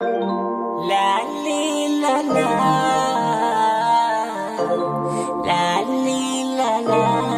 La li la la. La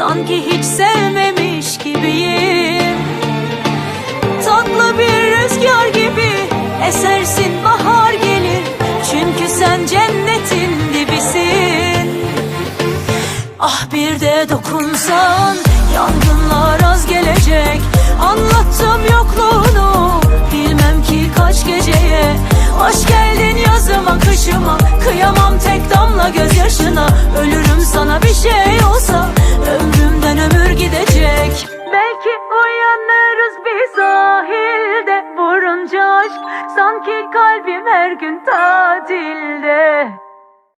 Sanki hiç sevmemiş gibiyim. Tatlı bir rüzgar gibi Esersin bahar gelir. Çünkü sen cennetin dibisin. Ah bir de dokunsan Yangınlar az gelecek. Anlattım yokluğunu Bilmem ki kaç geceye. Hoş geldin yazıma kışıma Kıyamam tek damla gözyaşına. Ölürüm sana bir şey Belki uyanırız bir sahilde. Vurunca aşk Sanki kalbim her gün tatilde